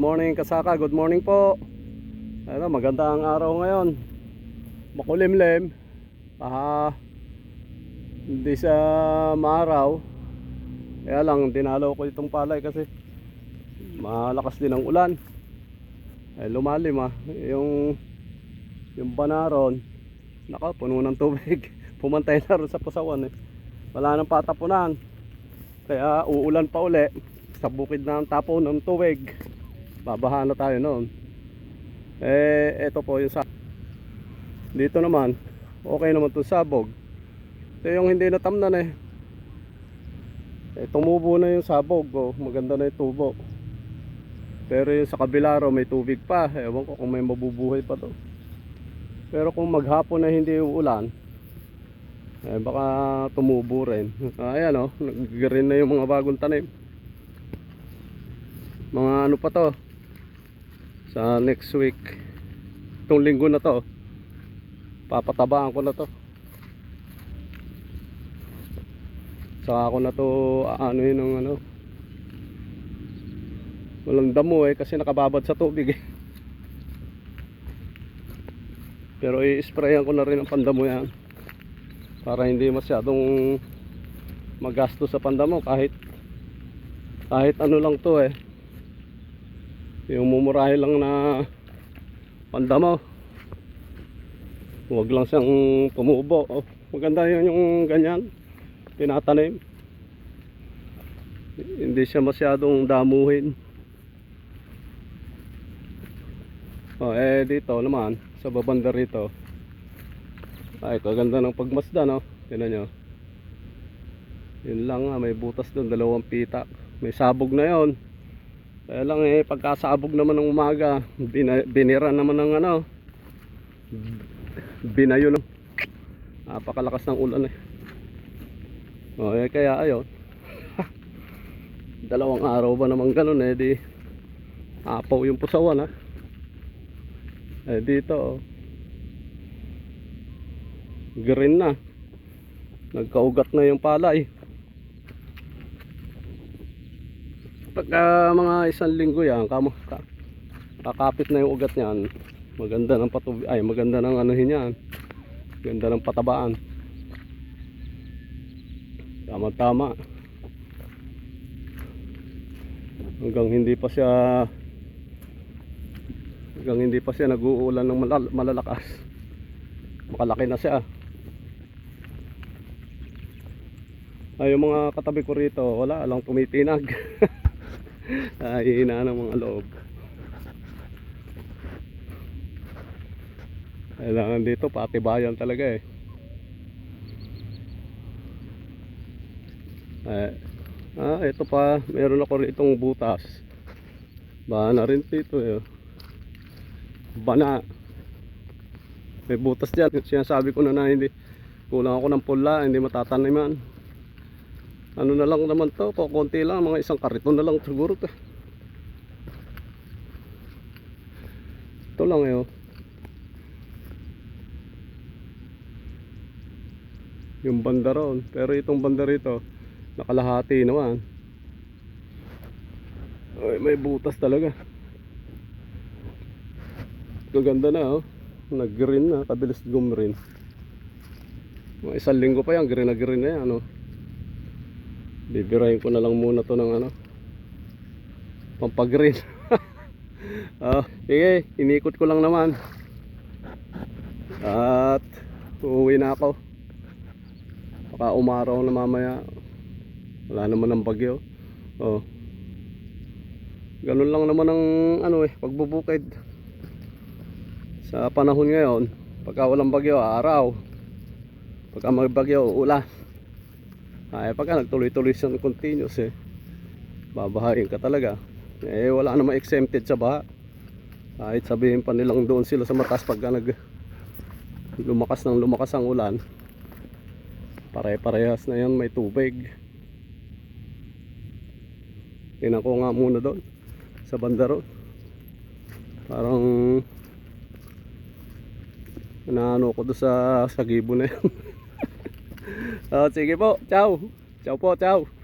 Morning kasaka, good morning po. Ano, maganda ang araw ngayon. Makulimlim. Ah, hindi sa maaraw. Kaya lang, dinalaw ko itong palay kasi malakas din ang ulan. Eh, lumalim ah. Yung, yung banaron, naka, puno ng tubig. Pumantay na rin sa pusawan eh. Wala nang patapunan. Kaya uulan pa uli. Sa bukid ang tapo ng tubig. Babaha na tayo noon. Eh, ito po yung sa... Dito naman, okay naman itong sabog. Ito yung hindi natamnan eh. Eh, tumubo na yung sabog. Oh. Maganda na yung tubo. Pero yung sa kabila raw may tubig pa. Ewan ko kung may mabubuhay pa to. Pero kung maghapon na hindi uulan, eh baka tumubo rin. Ayan oh, nag-green na yung mga bagong tanim. Mga ano pa to? Sa next week. Itong linggo na to. Papatabaan ko na to. Saka ako na to ano yun ng ano. Walang damo eh kasi nakababad sa tubig eh. Pero i-sprayan ko na rin ang pandamo yan para hindi masyadong magasto sa pandamo kahit kahit ano lang to eh yung mumurahe lang na pandamo huwag lang siyang tumubo oh, maganda yun yung ganyan tinatanim hindi siya masyadong damuhin oh, eh dito naman sa babanda rito ay, kaganda ng pagmasda, no? Tingnan nyo. Yun lang nga, may butas doon, dalawang pitak. May sabog na yon. Kaya lang eh, pagkasabog naman ng umaga, bina, binira naman ng ano, binayo ng napakalakas ng ulan eh. O, eh, kaya ayun. Dalawang araw ba naman ganun eh, di apaw yung pusawan ha. Eh, dito oh green na nagkaugat na yung palay pagka mga isang linggo yan kamo, ka, kakapit na yung ugat niyan. Maganda ng patubi ay maganda ng ano yan ganda ng patabaan. Tama tama hanggang hindi pa siya hanggang hindi pa siya nag-uulan ng malal- malalakas. Makalaki na siya. Ay yung mga katabi ko rito wala lang tumitinag ay hina ng mga loob. Kailangan dito patibayan talaga eh. Eh ah ito pa meron ako itong butas. Bana rin dito eh. Bana. May butas dyan. Sinasabi ko na na hindi kulang ako ng pula hindi matataniman ano na lang naman to kukunti lang mga isang kariton na lang siguro to. Ito lang eh oh. yung banda ron. Pero itong banda rito nakalahati naman. Ay, may butas talaga. Gaganda na oh. Nag green na kabilis gumrin mga isang linggo pa yan green na green na yan ano bibirahin ko na lang muna to ng ano pampagreen ah sige inikot ko lang naman. At uuwi na ako. Baka umaraw na mamaya. Wala naman ng bagyo. Oh. Ganun lang naman ang ano eh pagbubukid. Sa panahon ngayon pagka walang bagyo araw pagka may bagyo ulan ay pagka nagtuloy-tuloy siyang continuous eh babahain ka talaga. Eh wala namang exempted sa baha. Kahit sabihin pa nilang doon sila sa matas pagka nag lumakas ng lumakas ang ulan pare-parehas na yan may tubig. Tinan ko nga muna doon sa bandaro parang naano ko doon sa sa gibo na yan oh, sige po ciao ciao po ciao